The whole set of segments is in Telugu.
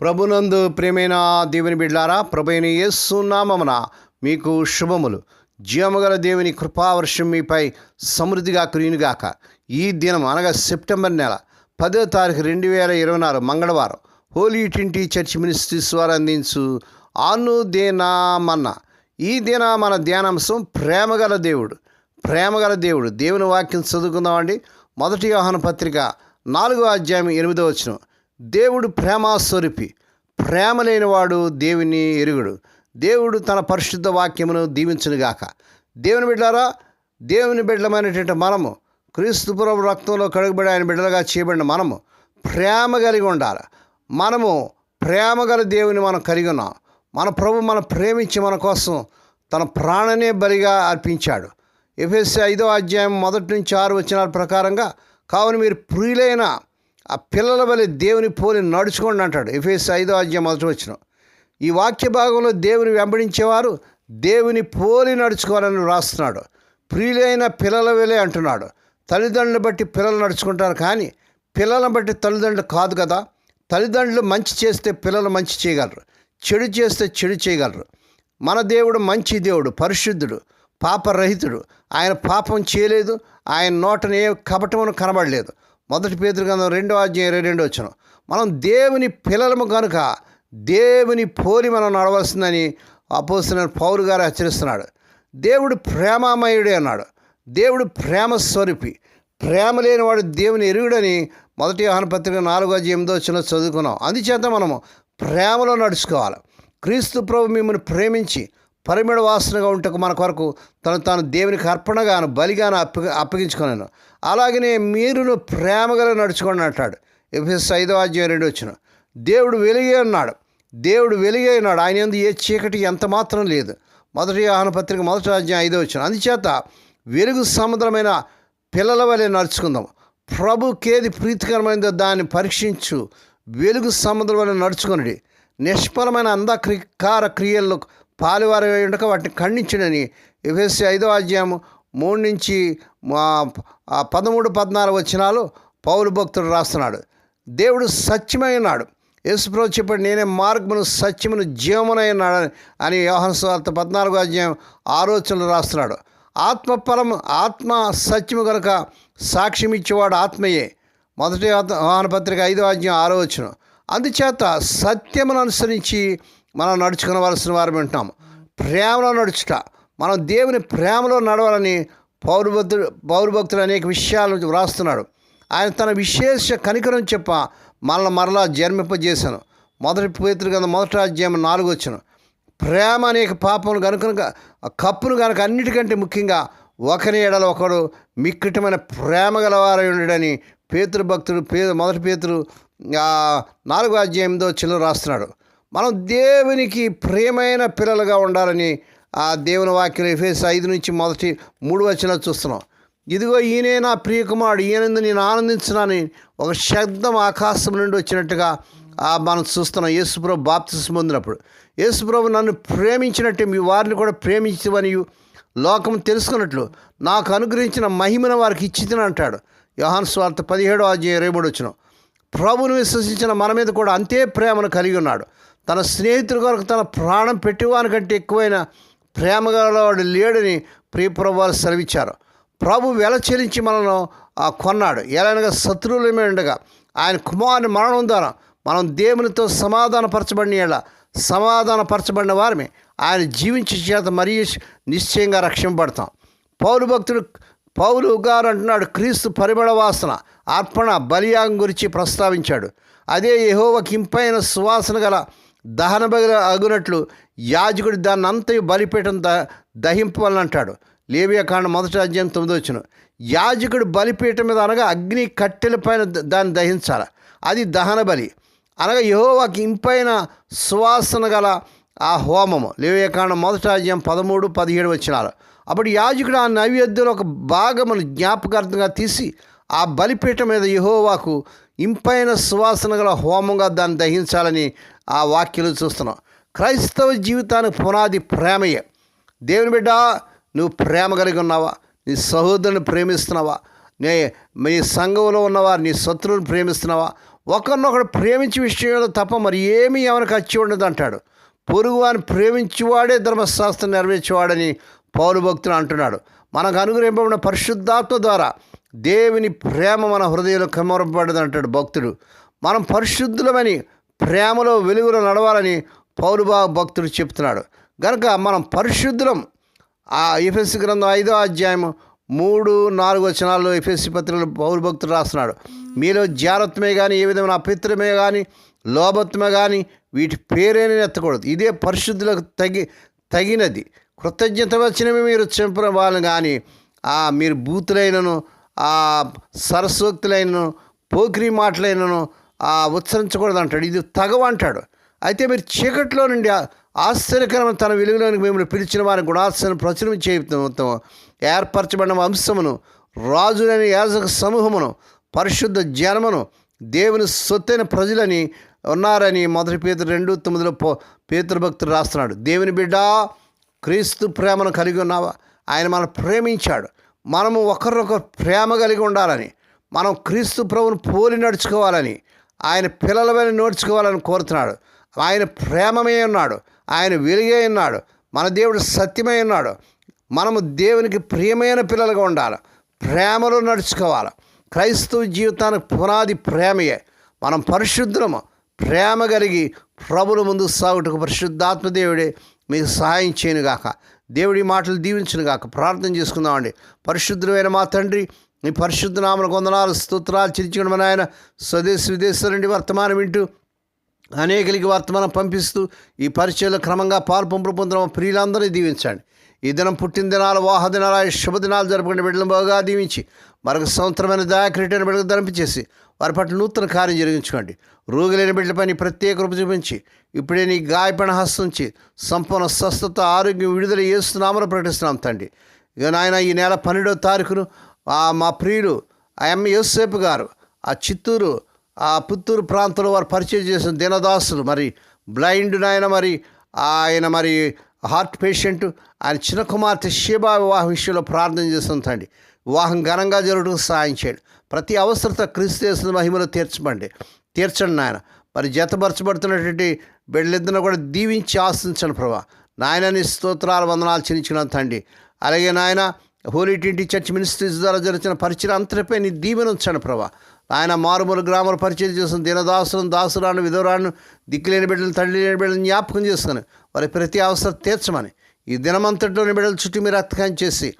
ప్రభునందు ప్రేమైన దేవుని బిడ్లారా ప్రభైన యేసునామమున మీకు శుభములు. జీవముగల దేవుని కృపావర్షం మీపై సమృద్ధిగా కురియునుగాక ఈ దినం అనగా సెప్టెంబర్ నెల పదో తారీఖు రెండు వేల ఇరవై నాలుగు మంగళవారం హోలీ ట్వంటీ చర్చ్ మినిస్ట్రీస్ వారు అందించు ఆనుదేనామన్న ఈ దిన మన ధ్యానాంశం ప్రేమగల దేవుడు. ప్రేమగల దేవుడు. దేవుని వాక్యం చదువుకుందామండి. మొదటి యోహాన పత్రిక నాలుగో అధ్యాయం ఎనిమిదో వచ్చినాం దేవుడు ప్రేమాస్వరూపి ప్రేమ లేనివాడు దేవుని ఎరుగుడు. దేవుడు తన పరిశుద్ధ వాక్యమును దీవించునుగాక. దేవుని బిడ్డారా దేవుని బిడ్డలమైనటువంటి మనము క్రీస్తుపురం రక్తంలో కడుగుబడి ఆయన బిడ్డలుగా చేయబడిన మనము ప్రేమ కలిగి ఉండాలి. మనము ప్రేమ గల దేవుని మనం కలిగి ఉన్నాం. మన ప్రభు మనం ప్రేమించి మన కోసం తన ప్రాణనే బలిగా అర్పించాడు. ఎఫ్ఎస్సి ఐదో అధ్యాయం మొదటి నుంచి ఆరు వచ్చిన ప్రకారంగా కావున మీరు ప్రియులైన ఆ పిల్లల వలె దేవుని పోలి నడుచుకోండి అంటాడు. ఎఫ్ఎస్ ఐదో అధ్యాయం మొదటి వచ్చిన ఈ వాక్య భాగంలో దేవుని వెంబడించేవారు దేవుని పోలి నడుచుకోవాలని రాస్తున్నాడు. ప్రియులైన పిల్లల వలె అంటున్నాడు. తల్లిదండ్రులు బట్టి పిల్లలు నడుచుకుంటారు కానీ పిల్లలను బట్టి తల్లిదండ్రులు కాదు కదా. తల్లిదండ్రులు మంచి చేస్తే పిల్లలు మంచి చేయగలరు. చెడు చేస్తే చెడు చేయగలరు. మన దేవుడు మంచి దేవుడు పరిశుద్ధుడు పాపరహితుడు. ఆయన పాపం చేయలేదు. ఆయన నోటనే కపటమును కనబడలేదు. మొదటి పేదరికం రెండో అధ్యాయం ఇరవై రెండో వచ్చిన మనం దేవుని పిల్లలము కనుక దేవుని పోలి మనం నడవలసిందని అపోసిన పౌరు గారు హెచ్చరిస్తున్నాడు. దేవుడు ప్రేమామయుడే అన్నాడు. దేవుడు ప్రేమ స్వరూపి. ప్రేమ లేనివాడు దేవుని ఎరుగుడని మొదటి ఆహ్వాన పత్రిక నాలుగో అధ్యాయం ఎనిమిదో వచ్చిన చదువుకున్నాం. అందుచేత మనము ప్రేమలో నడుచుకోవాలి. క్రీస్తు ప్రభు మిమ్మల్ని ప్రేమించి పరిమళ వాసనగా ఉంటకు మన కొరకు తను తాను దేవునికి అర్పణగాను బలిగాను అప్ప అప్పగించుకున్నాను అలాగనే మీరును ప్రేమగల నడుచుకోండి అంటాడు. ఎఫ్ఎస్ ఐదో అధ్యాయం రెండు వచ్చిన. దేవుడు వెలిగే ఉన్నాడు దేవుడు వెలిగే ఉన్నాడు ఆయన ఎందు ఏ చీకటి ఎంత మాత్రం లేదు. మొదటి ఆహ్వాన పత్రిక మొదటి అధ్యాయం ఐదో వచ్చిన. అందుచేత వెలుగు సముద్రమైన పిల్లల వలె నడుచుకుందాం. ప్రభుకేది ప్రీతికరమైనదో దాన్ని పరీక్షించు. వెలుగు సముద్రం వలె నడుచుకుని నిష్ఫలమైన అంధకార క్రియల్లో పాలువారి ఉండక వాటిని ఖండించినని. ఎఫ్ఎస్సి ఐదో అధ్యాయం మూడు నుంచి పదమూడు పద్నాలుగు వచ్చినాలు పౌలు భక్తుడు రాస్తున్నాడు. దేవుడు సత్యమైనాడు ఉన్నాడు. యేసుప్రభు చెప్పాడు నేనే మార్గమును సత్యమును జీవమునై అని వ్యవహార స్వార్థ పద్నాలుగు అధ్యాయం ఆలోచనలు రాస్తున్నాడు. ఆత్మ ఆత్మ సత్యము కనుక సాక్ష్యం ఇచ్చేవాడు ఆత్మయే. మొదటి వాహన పత్రిక ఐదో అధ్యాయం ఆరో అందుచేత సత్యమును అనుసరించి మనం నడుచుకునవలసిన వారు వింటాం ప్రేమలో నడుచుట. మనం దేవుని ప్రేమలో నడవాలని పౌరభక్తుడు పౌరభక్తుడు అనేక విషయాలు వ్రాస్తున్నాడు. ఆయన తన విశేష కనికరం చెప్ప మనల్ని మరలా జన్మింపజేశాను. మొదటి పేతురు కింద మొదటి అధ్యాయం నాలుగు వచ్చాను. ప్రేమ అనేక పాపములు కనుక కప్పును కనుక అన్నిటికంటే ముఖ్యంగా ఒకరి ఎడల ఒకడు మిక్కిటమైన ప్రేమ గలవారై ఉండడని పేతురు భక్తుడు పే మొదటి పేతురు నాలుగో అధ్యాయంతో చిల్లు రాస్తున్నాడు. మనం దేవునికి ప్రియమైన పిల్లలుగా ఉండాలని ఆ దేవుని వాక్యం ఎఫేస్ ఐదు నుంచి మొదటి మూడు వచ్చిన చూస్తున్నాం. ఇదిగో ఈయనే నా ప్రియకుమారుడు ఈయనందు నేను ఆనందించున్నాను ఒక శబ్దం ఆకాశం నుండి వచ్చినట్టుగా మనం చూస్తున్నాం. యేసుప్రభు బాప్తిసం పొందినప్పుడు. యేసుప్రభు నన్ను ప్రేమించినట్టు మీ వారిని కూడా ప్రేమించవని లోకం తెలుసుకున్నట్లు. నాకు అనుగ్రహించిన మహిమను వారికి ఇచ్చితిని అంటాడు. యోహాన్ స్వార్థ పదిహేడో అధ్యాయం ఇరవై మూడు వచ్చిన. ప్రభుని విశ్వసించిన మన మీద కూడా అంతే ప్రేమను కలిగి ఉన్నాడు. తన స్నేహితుల కొరకు తన ప్రాణం పెట్టేవానికంటే ఎక్కువైన ప్రేమ గలవాడు లేడని ప్రియప్రభువారు సెలవిచ్చారు. ప్రభు వెల చెల్లించి మనను ఆ, కొన్నాడు. ఎలాగనగా శత్రువులమే ఉండగా ఆయన కుమారుని మరణం ద్వారా మనం దేవునితో సమాధానపరచబడిన సమాధాన సమాధానపరచబడిన వారిని ఆయన జీవించే చేత మరీ నిశ్చయంగా రక్షింపబడతాం. పౌరు భక్తుడు పౌలు గారు అంటున్నాడు క్రీస్తు పరిమళ వాసన అర్పణ బలియాగం గురించి ప్రస్తావించాడు. అదే యహోవకింపైన సువాసన గల దహన అగునట్లు యాజకుడు దాన్ని అంతయు బలిపీఠం ద దహింపవాలంటాడు లేవియాకాండ మొదటి అధ్యాయం తొమ్మిది వచ్చిన. యాజకుడు బలిపీఠం మీద అనగా అగ్ని కట్టెల పైన దాన్ని దహించాలి. అది దహన బలి అనగా యహోవాకి ఇంపైన సువాసన గల ఆ హోమము. లేవియాకాండ మొదటి అధ్యాయం పదమూడు పదిహేడు వచ్చినారు అప్పుడు యాజకుడు ఆ నైవేద్యంలో ఒక భాగమును జ్ఞాపకార్థంగా తీసి ఆ బలిపీఠం మీద యహోవాకు ఇంపైన సువాసన గల హోమంగా దాన్ని దహించాలని ఆ వాక్యలు చూస్తున్నాం. క్రైస్తవ జీవితానికి పునాది ప్రేమయే. దేవుని బిడ్డ నువ్వు ప్రేమ కలిగి ఉన్నావా? నీ సహోదరుని ప్రేమిస్తున్నావా? నీ మీ సంఘంలో ఉన్నవారు నీ శత్రువుని ప్రేమిస్తున్నావా? ఒకరినొకడు ప్రేమించి విషయంలో తప్ప మరి ఏమీ ఎవరికి వచ్చి ఉండదు అంటాడు. పొరుగు వారిని ప్రేమించేవాడే ధర్మశాస్త్రం నెరవేర్చేవాడని పౌరు భక్తులు అంటున్నాడు. మనకు అనుగ్రహింపబడిన పరిశుద్ధాత్మ ద్వారా దేవుని ప్రేమ మన హృదయంలో కమ్మరపడ్డది అంటాడు భక్తుడు. మనం పరిశుద్ధులమని ప్రేమలో వెలుగులో నడవాలని పౌరుబా భక్తుడు చెప్తున్నాడు. కనుక మనం పరిశుద్ధులం ఆ ఎఫ్ఎస్సి గ్రంథం ఐదో అధ్యాయం మూడు నాలుగు వచనాల్లో ఎఫ్ఎస్సి పత్రికలు పౌరు భక్తుడు రాస్తున్నాడు. మీలో జారత్వమే కానీ ఏ విధమైన అపిత్రమే కానీ లోభత్వమే కానీ వీటి పేరేనే ఎత్తకూడదు. ఇదే పరిశుద్ధులకు తగి తగినది. కృతజ్ఞత వచ్చినవి మీరు చెంపవాలని కానీ ఆ మీరు బూతులైనను ఆ సరస్వక్తులైనను పోకిరి మాటలైనను ఆ అంటాడు ఇది తగవ అంటాడు. అయితే మీరు చీకట్లో నుండి ఆశ్చర్యకరమైన తన వెలుగులోనికి మిమ్మల్ని పిలిచిన వారి గుణాలను ప్రచురం చేయుతాం ఏర్పరచబడిన వంశమును రాజులని యాజక సమూహమును పరిశుద్ధ జనమును దేవుని సొత్తైన ప్రజలని ఉన్నారని మొదటి పేతురు రెండు తొమ్మిదిలో పో పేతురు రాస్తున్నాడు. దేవుని బిడ్డ క్రీస్తు ప్రేమను కలిగి ఉన్నావా? ఆయన మనం ప్రేమించాడు. మనము ఒకరినొకరు ప్రేమ కలిగి ఉండాలని మనం క్రీస్తు ప్రభును పోలి నడుచుకోవాలని ఆయన పిల్లలమని నోడ్చుకోవాలని కోరుతున్నాడు. ఆయన ప్రేమమే ఉన్నాడు. ఆయన వెలుగే ఉన్నాడు. మన దేవుడు సత్యమై ఉన్నాడు. మనము దేవునికి ప్రియమైన పిల్లలుగా ఉండాలి. ప్రేమలో నడుచుకోవాలి. క్రైస్తవ జీవితానికి పునాది ప్రేమయే. మనం పరిశుద్ధము ప్రేమ కలిగి ప్రభుల ముందు సాగుటకు పరిశుద్ధాత్మ దేవుడే మీకు సహాయం చేయనుగాక. దేవుడి మాటలు దీవించునుగాక. ప్రార్థన చేసుకుందామండి. పరిశుద్ధమైన మా తండ్రి నీ పరిశుద్ధనామల కొందనాలు స్తోత్రాలు చిరిచుకుని మన ఆయన స్వదేశ విదేశాల నుండి వర్తమానం వింటూ అనేకలకి వర్తమానం పంపిస్తూ ఈ పరిచయలో క్రమంగా పాల్పంపులు పొందిన ప్రియులందరినీ దీవించండి. ఈ దినం పుట్టిన దినాలు వాహ దినాలు శుభ శుభదినాలు జరుపుకునే బిడ్డలు బాగా దీవించి మరొక సంవత్సరమైన దయాక్రీటైన బిడ్డలు ధరింపచేసి వారి పట్ల నూతన కార్యం జరిగించుకోండి. రోగులైన బిడ్డలపై నీ ప్రత్యేక రూప చూపించి ఇప్పుడే నీ గాయపడిన హస్తంచి సంపూర్ణ స్వస్థత ఆరోగ్యం విడుదల చేస్తున్నామని ప్రకటిస్తున్నాం తండ్రి. ఇక నాయన ఈ నెల పన్నెండవ తారీఖును మా ప్రియుడు ఆ ఎం యోసేపు గారు ఆ చిత్తూరు ఆ పుత్తూరు ప్రాంతంలో వారు పరిచయం చేసిన దీనదాసులు మరి బ్లైండ్ నాయన మరి ఆయన మరి హార్ట్ పేషెంట్ ఆయన చిన్న కుమార్తె షీబా వివాహ విషయంలో ప్రార్థన చేస్తుంటండి తండ్రి. వివాహం ఘనంగా జరుగుటకు సహాయం చేయండి. ప్రతి అవసరత క్రీస్తు చేసిన మహిమలో తీర్చమండి. తీర్చండి నాయన. మరి జతపరచబడుతున్నటువంటి బిడ్డలిద్దరిని కూడా దీవించి ఆశించండి ప్రభా. నాయన నీ స్తోత్రాలు వందనాలు చెల్లించిన అండి అలాగే నాయన హోలీ ట్వంటీ చర్చ్ మినిస్ట్రీస్ ద్వారా జరిచిన పరిచయం అంతటిపై నీ దీవెన ప్రభా. ఆయన మారుమూల గ్రామాలు పరిచయం చేసిన దీనదాసులను దాసురాను విధవరాను దిక్కులేని బిడ్డలు తండ్రి లేని బిడ్డలను జ్ఞాపకం చేసుకుని వారి ప్రతి అవసరం తీర్చమని. ఈ దినమంతటిలోని బిడ్డల చుట్టూ మీరు అత్తకం చేసి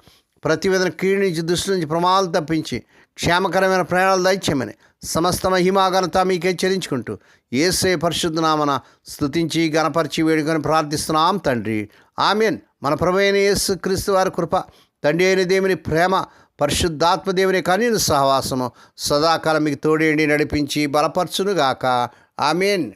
ప్రతి విధంగా కీడు నుంచి దృష్టి నుంచి ప్రమాదాలు తప్పించి క్షేమకరమైన ప్రయాణాలు దయచేయమని సమస్త మహిమాఘనత మీకే చెల్లించుకుంటూ ఏసే పరిశుద్ధ నామన స్తుతించి గణపరిచి వేడుకొని ప్రార్థిస్తున్నాం తండ్రి. ఆమెన్. మన ప్రభు అయిన యేసు క్రీస్తు వారి కృప తండ్రి అయిన దేవుని ప్రేమ పరిశుద్ధాత్మ దేవుని కనీన సహవాసము. సదాకాలం మీకు తోడేండి నడిపించి బలపరచునుగాక. ఆమెన్.